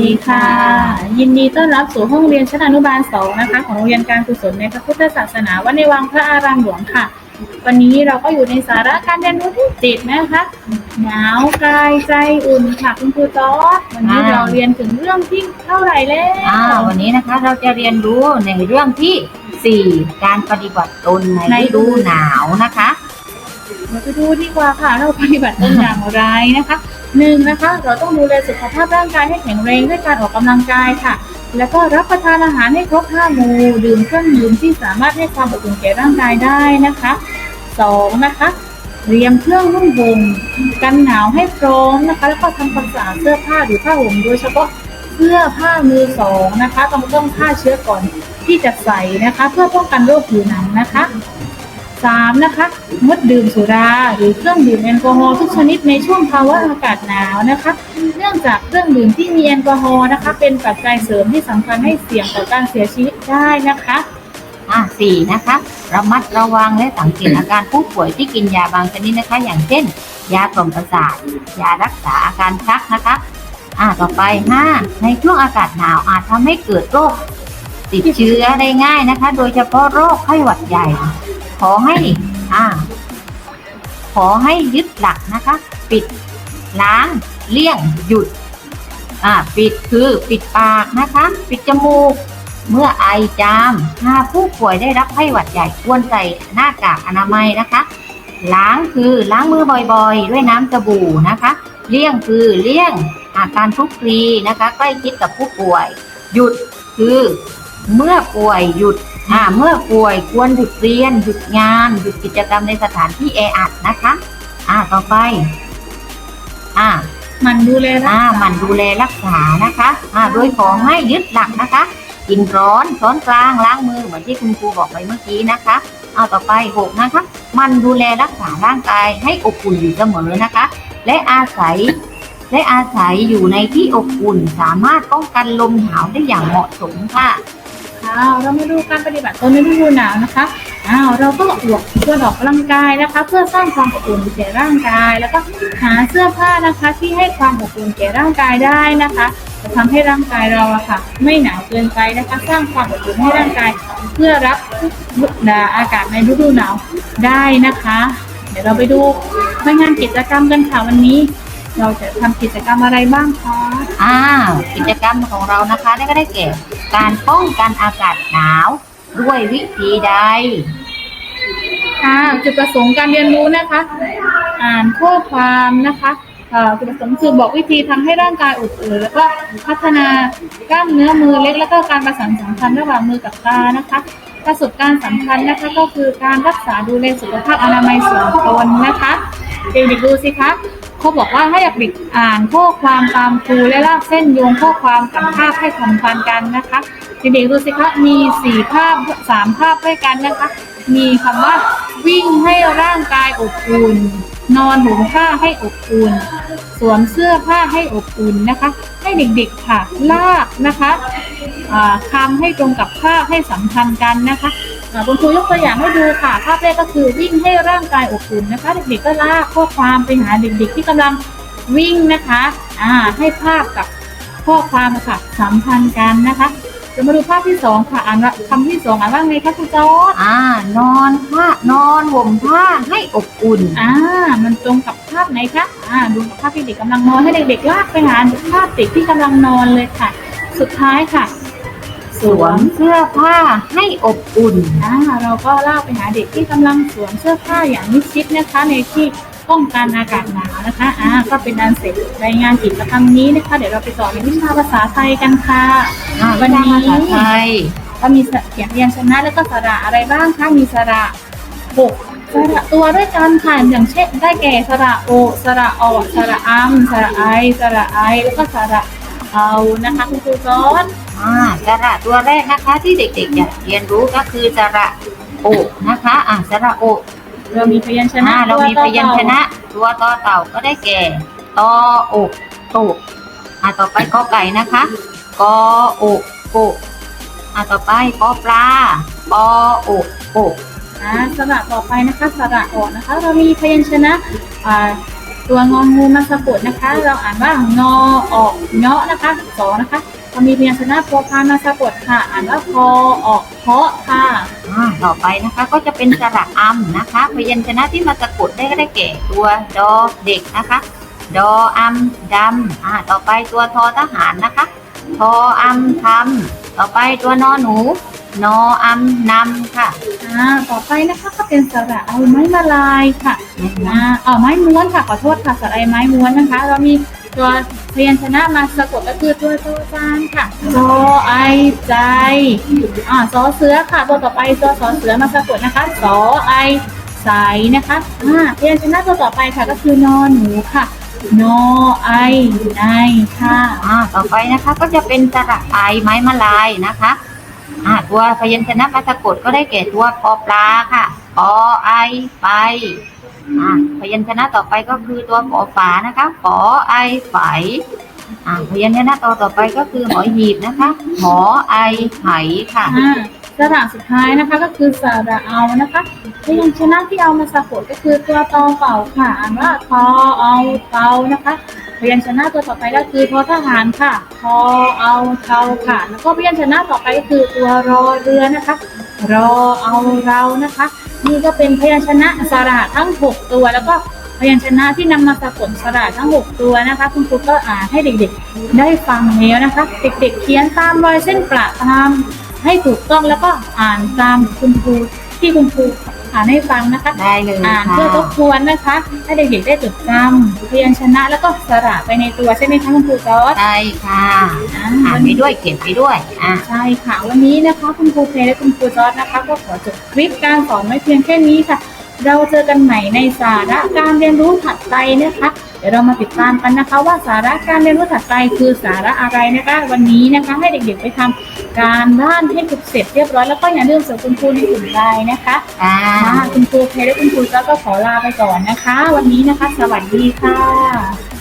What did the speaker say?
ดีค่ะ ยินดีต้อนรับสู่ห้องเรียนชั้นอนุบาลสองนะคะ ของโรงเรียนการกุศลในพระพุทธศาสนาวัดในวังพระอารามหลวงค่ะ วันนี้เราก็อยู่ในสาระการเรียนรู้ที่เจ็ดนะคะหนาวกายใจอุ่นค่ะคุณครูจอร์ดวันนี้อ่า เราเรียนถึงเรื่องที่เท่าไหร่แล้วอ่าวันนี้นะคะเราจะเรียนรู้ในเรื่องที่ 4 การปฏิบัติตนในฤดูหนาวนะคะ เราไปดูดีกว่าค่ะเราปฏิบัติตนอย่างไรนะคะหนึ่งนะคะ เราต้องดูแลสุขภาพร่างกายให้แข็งแรงด้วยการออกกำลังกายค่ะ แล้วก็รับประทานอาหารให้ครบห้าหมู่ดื่มเครื่องดื่มที่สามารถให้ความอบอุ่นแก่ร่างกายได้นะคะสองนะคะเตรียมเครื่องนุ่งห่มกันหนาวให้พร้อมนะคะ แล้วก็ทำความสะอาดเสื้อผ้าหรือผ้าห่มโดยเฉพาะเสื้อผ้ามือสองนะคะ ต้องต้องฆ่าเชื้อก่อนที่จะใส่นะคะ เพื่อป้องกันโรคผิวหนังนะคะ สามนะคะงดดื่มสุราหรือเครื่องดื่มแอลกอฮอล์ทุกชนิดในช่วงภาวะอากาศหนาวนะคะ เนื่องจากเครื่องดื่มที่มีแอลกอฮอล์นะคะ เป็นปัจจัยเสริมที่สำคัญให้เสี่ยงต่อการเสียชีวิตได้นะคะอ่าสี่นะคะระมัดระวังและสังเกตอาการผู้ป่วยที่กินยาบางชนิดนะคะ อย่างเช่น ยากล่อมประสาทยารักษาอาการชักนะคะอ่าต่อไปห้าในช่วงอากาศหนาวอาจทำให้เกิดโรคติดเชื้อได้ง่ายนะคะ โดยเฉพาะโรคไข้หวัดใหญ่ ขอให้อ่าขอให้ยึดหลักนะคะ ปิดล้างเลี่ยงหยุดอ่าปิดคือปิดปากนะคะ ปิดจมูก เมื่อไอจามถ้าผู้ป่วยได้รับไข้หวัดใหญ่ควรใส่หน้ากากอนามัยนะคะ ล้างคือล้างมือบ่อยๆ ด้วยน้ำสบู่นะคะ เลี่ยงคือเลี่ยงอาการคลุกคลีนะคะ ใกล้ชิดกับผู้ป่วย หยุดคือ เมื่อป่วยหยุด อ่าเมื่อป่วยควรหยุดเรียนหยุดงานหยุดกิจกรรมในสถานที่แออัดนะคะ อ่าต่อไป อ่ามันดูแลรักอ่าษาหมันดูแลรักษานะคะอ่าโดยขอให้ยึดหลักนะคะ กินร้อนช้อนกลางล้างมือเหมือนที่คุณครูบอกไปเมื่อกี้นะคะเอาต่อไปหกนะคะ มันดูแลรักษาร่างกายให้อบอุ่นอยู่เสมอนะคะ และอาศัยและอาศัยอยู่ในที่อบอุ่น สามารถป้องกันลมหนาวได้อย่างเหมาะสมค่ะ ค่ะเรามาดูการปฏิบัติตนในฤดูหนาวนะคะอ้าวเราก็ออกควรออกกำลังกายนะคะ เพื่อสร้างความอบอุ่นแก่ร่างกาย แล้วก็หาเสื้อผ้านะคะที่ให้ความอบอุ่นแก่ร่างกายได้นะคะจะทำให้ร่างกายเราอะค่ะ ไม่หนาวเกินไปนะคะ สร้างความอบอุ่นให้ร่างกาย เพื่อรับอากาศในฤดูหนาวได้นะคะ เดี๋ยวเราไปดูรายงานกิจกรรมกันค่ะวันนี้ เราจะทำกิจกรรมอะไรบ้างคะอ้าวกิจกรรมของเรานะคะได้ก็ได้แก่ การป้องกันอากาศหนาว ด้วยวิธีใด ค่ะจุดประสงค์การเรียนรู้นะคะ อ่านข้อความนะคะเอ่อจุดประสงค์คือบอกวิธีทำให้ร่างกายอบอุ่นแล้วก็พัฒนากล้ามเนื้อมือเล็ก แล้วก็การประสานสัมพันธ์ระหว่างมือกับตานะคะ ประสบการณ์สำคัญนะคะก็คือการรักษาดูแลสุขภาพอนามัยส่วนตนนะคะเด็กๆดูสิคะ เขาบอกว่าให้เด็กๆอ่านข้อความตามครูและลากเส้นโยงข้อความกับภาพให้สัมพันธ์กันนะคะเด็กๆดูสิคะมีสี่ภาพสามภาพด้วยกันนะคะ มีคำว่าวิ่งให้ร่างกายอบอุ่น นอนห่มผ้าให้อบอุ่น สวมเสื้อผ้าให้อบอุ่นนะคะ ให้เด็กๆค่ะลากนะคะคำให้ตรงกับภาพให้สัมพันธ์กันนะคะ คุณครูยกตัวอย่างให้ดูค่ะ ภาพแรกก็คือวิ่งให้ร่างกายอบอุ่นนะคะ เด็กๆก็ลากข้อความไปหาเด็กๆที่กำลังวิ่งนะคะอ่าให้ภาพกับข้อความค่ะสัมพันธ์กันนะคะจะมาดูภาพที่สองค่ะอ่านว่าคำที่สองอ่านว่าไงคะคุณจอร์ดอ่านอนผ้านอนห่มผ้าให้อบอุ่นอ่ามันตรงกับภาพไหนคะอ่าดูกับภาพที่เด็กกำลังนอนให้เด็กๆลากไปหาภาพเด็กที่กำลังนอนเลยค่ะ สุดท้ายค่ะ สวมเสื้อผ้าให้อบอุ่นอ่าเราก็ลากไปหาเด็กที่กำลังสวมเสื้อผ้าอย่างมิดชิดนะคะ ในที่ป้องกันอากาศหนาวนะคะอ่าก็เป็นอันเสร็จรายงานกิจกรรมนี้นะคะ เดี๋ยวเราไปต่อในวิชาภาษาไทยกันค่ะอ่าวันนี้ภาษาไทยก็มีเขียนพยัญชนะแล้วก็สระอะไรบ้างคะมีสระหกสระตัวด้วยกันค่ะอย่างเช่น ได้แก่สระโอ สระออสระอัมสระไอ สระไอ แล้วก็สระ เอานะคะคุณครูซ้อนอ่าสระตัวแรกนะคะที่เด็กๆอยากเรียนรู้ก็คือสระโอกนะคะ อ่าสระโอกเรามีพยัญชนะอ่าเรามีตัวพยัญชนะ ตัวต่อเต่าก็ได้แก่ตออกโตกอ่าต่อไปกอไก่นะคะกออกโกกอ่าต่อไปปอปลาปออกโกกอ่าสระต่อไปนะคะสระออกนะคะ เรามีพยัญชนะอ่า ตัวงองูมาสะกดนะคะ เราอ่านว่างอออกเงาะนะคะสองนะคะพอมีพยัญชนะพอพานมาสะกดค่ะ อ่านว่าพอออกเพาะค่ะอ่าต่อไปนะคะก็จะเป็นสระอำนะคะ พยัญชนะที่มาสะกดได้ก็ได้แก่ตัวดอเด็กนะคะ ดออำดำอ่าต่อไปตัวทอทหารนะคะ ทออำทำต่อไปตัวนอหนู นออำนำค่ะ อ่าต่อไปนะคะก็เป็นสระเอาไม้มาลายค่ะอ่าเอาไม้ม้วนค่ะขอโทษค่ะสระไอไม้ม้วนนะคะ เรามีตัวพยัญชนะมาสะกดก็คือตัวโจจานค่ะโจไอใจอ่าซอเสือค่ะตัวต่อไปตัวสอเสือมาสะกดนะคะสอไอใสนะคะอ่าพยัญชนะตัวต่อไปค่ะก็คือนอหนูค่ะนอไอในค่ะอ่าต่อไปนะคะก็จะเป็นสระไอไม้มาลายนะคะ อ่าตัวพยัญชนะมาสะกดก็ได้แก่ตัวปอปลาค่ะปอไอไปอ่าพยัญชนะต่อไปก็คือตัวปอฝานะคะปอไอไฝอ่าพยัญชนะต่อต่อไปก็คือหอหีบนะคะหอไอไหค่ะอ่าสระสุดท้ายนะคะก็คือสระเอานะคะพยัญชนะที่เอามาสะกดก็คือตัวตอเป่าค่ะอ่านว่าทอเอาเตานะคะ พยัญชนะตัวต่อไปก็คือทอทหารค่ะทอเอาเทาค่ะ แล้วก็พยัญชนะต่อไปก็คือตัวรอเรือนะคะ รอเอาเรานะคะ นี่ก็เป็นพยัญชนะสระทั้ง 6 ตัวแล้วก็พยัญชนะที่นำมาสะกดสระทั้ง 6 ตัวนะคะ คุณครูก็อ่านให้เด็กๆ ได้ฟังแล้วนะคะ เด็ก ๆ เขียนตามรอยเส้นประตามให้ถูกต้องแล้วก็อ่านตามคุณครูที่คุณครู อ่านให้ฟังนะคะ ได้เลยอ่านค่ะเพื่อทบทวนนะคะ ให้เด็กๆได้จดจำพยัญชนะแล้วก็สระไปในตัวใช่ไหมคะคุณครูจอร์จได้ค่ะอ่าอ่านวันไปนี้ด้วยเขียนไปด้วยอ่าใช่ค่ะวันนี้นะคะ คุณครูเพลและคุณครูจอร์จนะคะ ก็ขอจบคลิปการสอนไว้เพียงแค่นี้ค่ะ เราเจอกันใหม่ในสาระการเรียนรู้ถัดไปนะคะ เดี๋ยวเรามาติดตามกันนะคะ ว่าสาระการเรียนรู้ถัดไปคือสาระอะไรนะคะ วันนี้นะคะให้เด็กๆไปทำการบ้านให้เสร็จเรียบร้อยแล้วก็อย่าลืมส่งคุณครูในกลุ่มไลน์นะคะค่ะค่ะคุณครูเพลและคุณครูจอร์จก็ขอลาไปก่อนนะคะ วันนี้นะคะ สวัสดีค่ะ